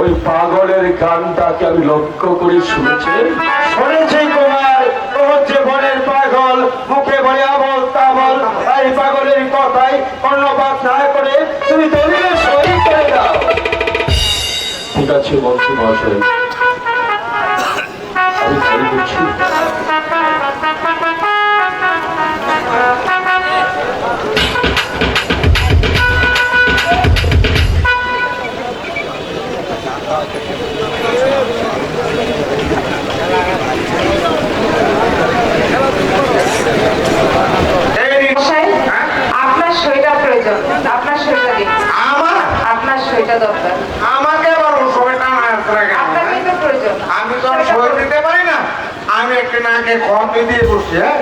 ওই পাগলের গানটাকে আমি লক্ষ্য করে শুনেছি। শুনেছি কুমার ও হচ্ছে বনের পাগল, মুখে বলে আমল তামল এই পাগলের কথাই কর্ণপাত না করে তুমি দলিলে সই করে দাও ঠিক আছে, বলছি মহাশয়। আমি দরকার। আমাকে আবার সময়টা টানা আসবে হ্যাঁ? আমি তো সময় সই দিতে পারি না। আমি একটা নাকে কপি দিয়ে বসছি হ্যাঁ?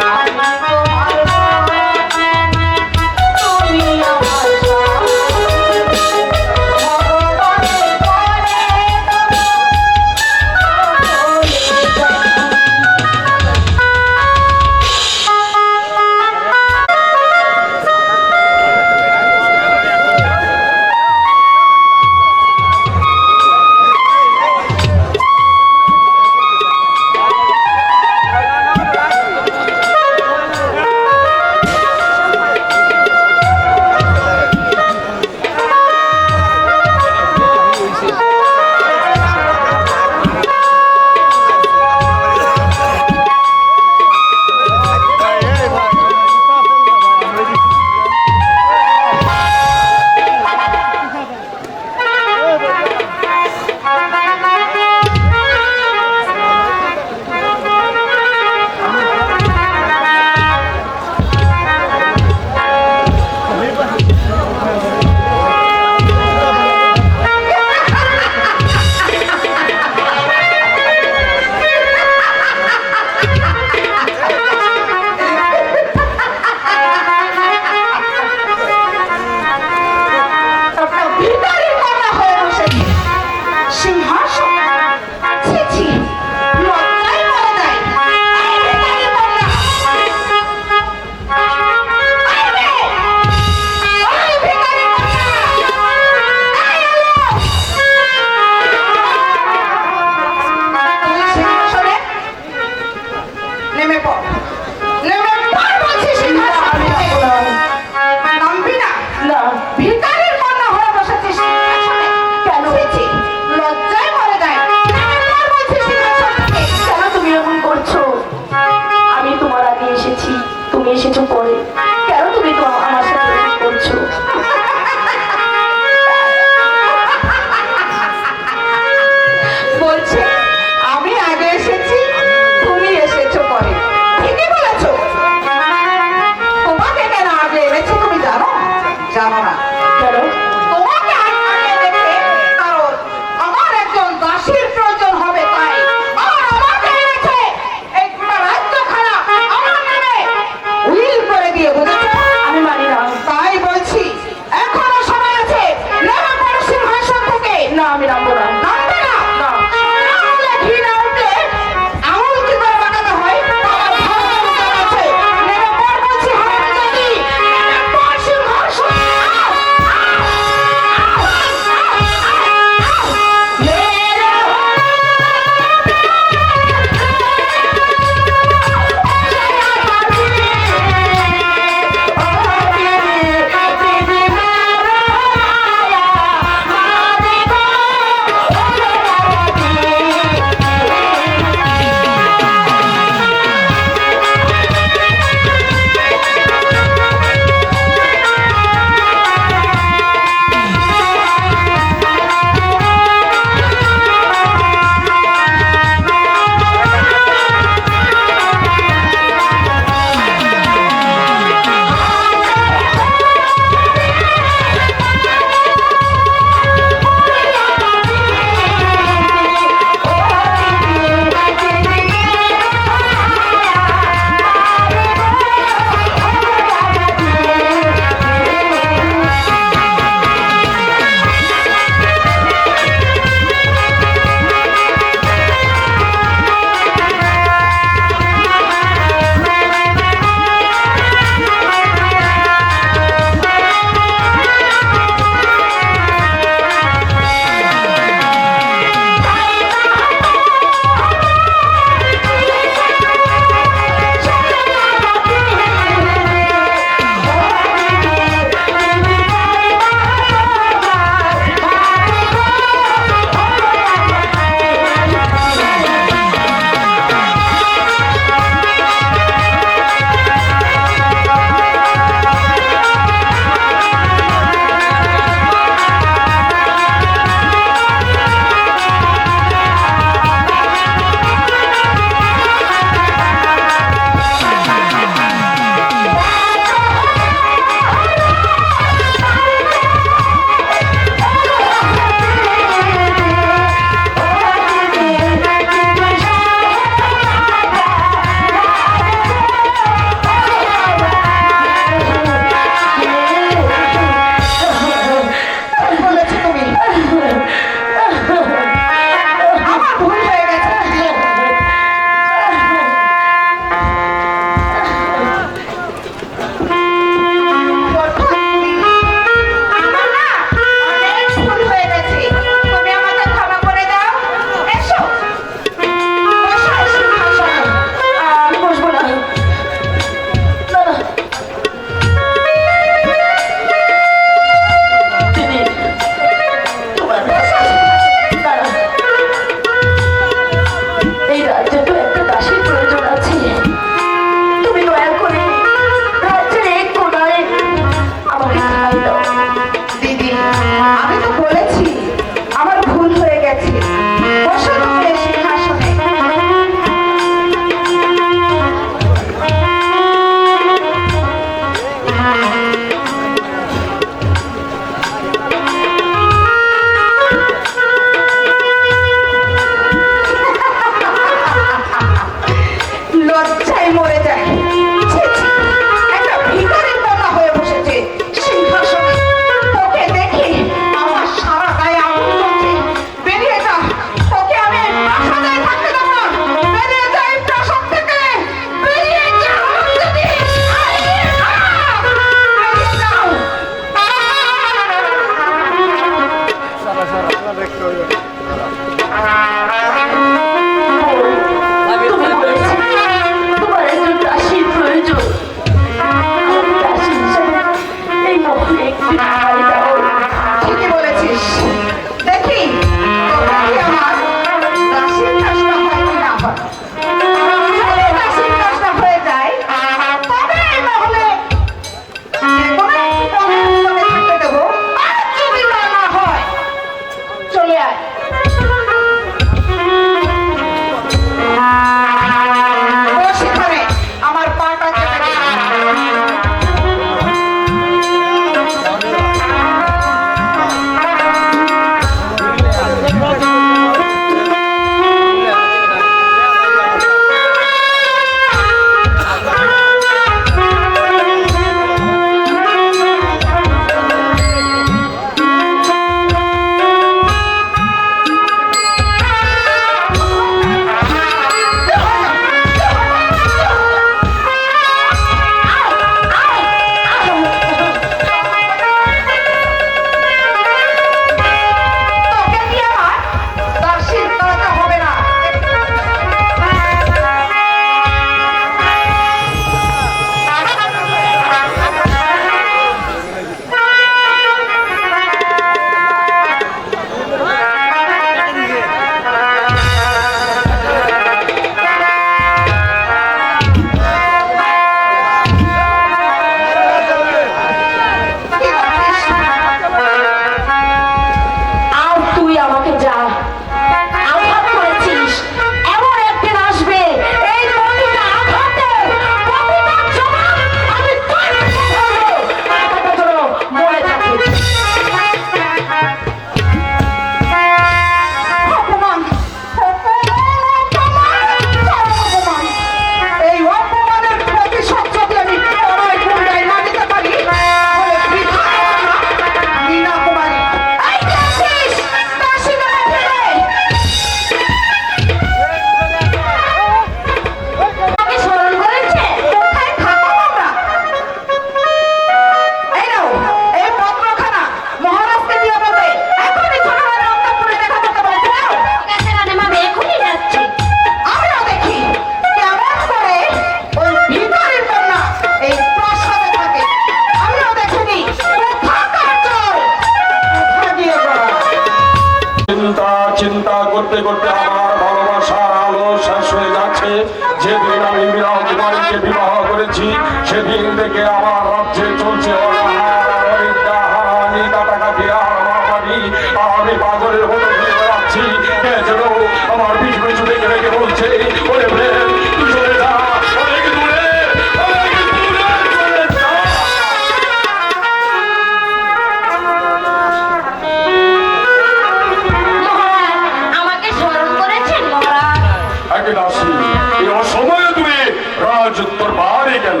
রাজোত্তর বাড়ি গেল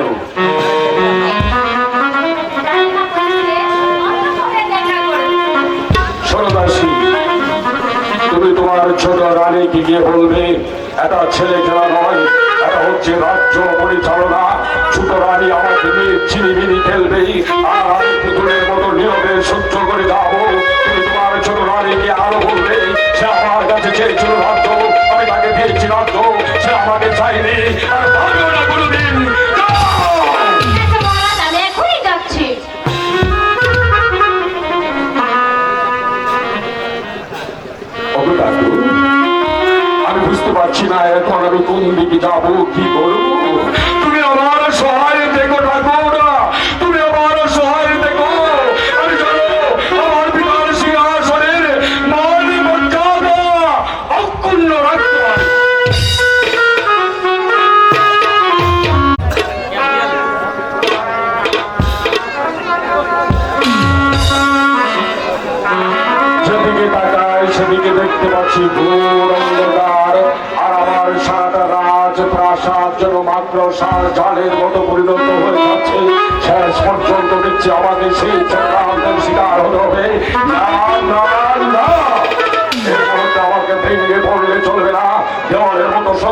তুমি তোমার ছোট রানীকে গিয়ে বলবে এটা ছেলে খেলা নয়, এটা হচ্ছে রাজ্য পরিচালনা। ছোট রানী আমাকে নিয়ে চিনিমিনি খেলবে, আর আমি পুতুলের মতো নীরবে সহ্য করে যাব। তুমি তোমার ছোট রানীকে আরও বলবে, সে আমার কাছে চেয়েছিল রাজ্য, আমি তাকে দিয়েছি রাজ্য এখন আমি কোন দিকে যাব কি করব?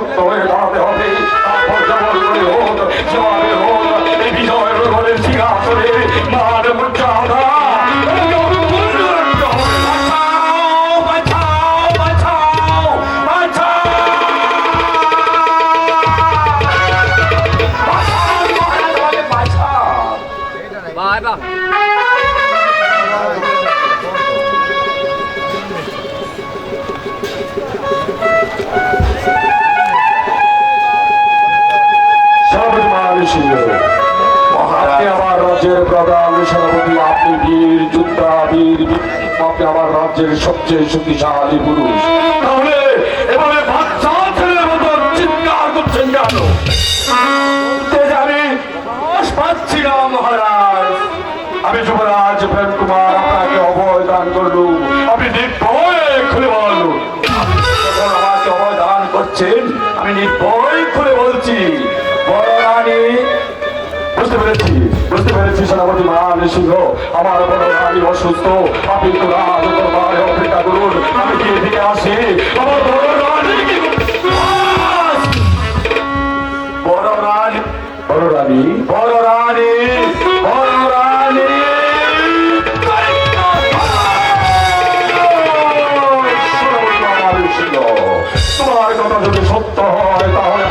শক্ত হয়ে দাঁড়াতে হবে তারপর যেমন করে হোক যেভাবে হোক এই বিজয়ের ঘরের সিংহাসনে সবচেয়ে শক্তিশালী পুরুষ। তাহলে এভাবে বাচ্চা ছেলের মতো চিৎকার করছেন কেন? মহারাজ। আমি খুলে করছেন, আমি নির্ভয় খুলে বলছি। বড় রানী, বুঝতে পেরেছি? বুঝতে পেরেছি সেনাপতি মান সিংহ আমার বড় রানী অসুস্থ। আপনি তো রাজ অপেক্ষা করুন। আমি গিয়ে দিকে আসি? বড় রানী কি! বড় রানী। বড় তোমার কথা যদি সত্য হয়, তাহলে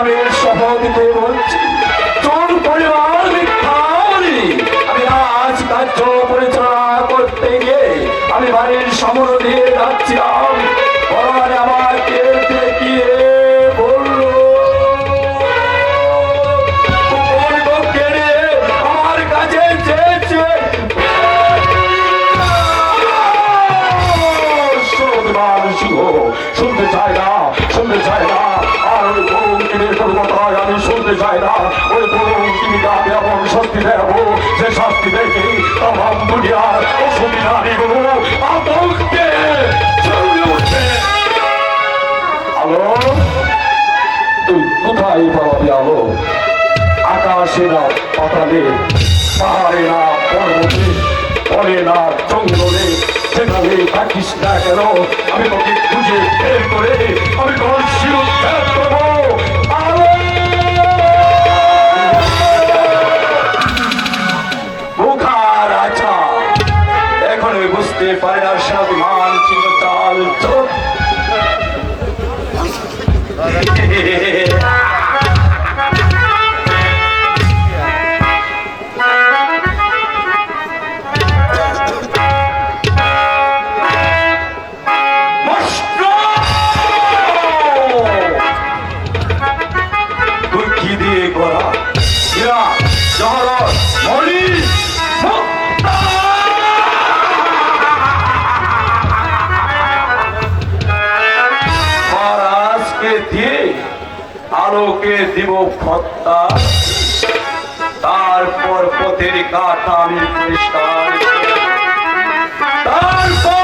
i Parabéns. শাস্তি দেব, যে শাস্তি দেখে তাম দুনিয়ার অসুবিধা নিগুলো আতঙ্কে চলে উঠবে আলো? তুই কোথায় পাবি আলো? আকাশে না পাতালে, পাহাড়ে না পর্বতে, বনে না জঙ্গলে সেখানে থাকিস না কেন? আমি তোকে খুঁজে বের করে, আমি তোর শিরোচ্ছেদ করব। Yeah. কাটা আমি পরিষ্কার তারপর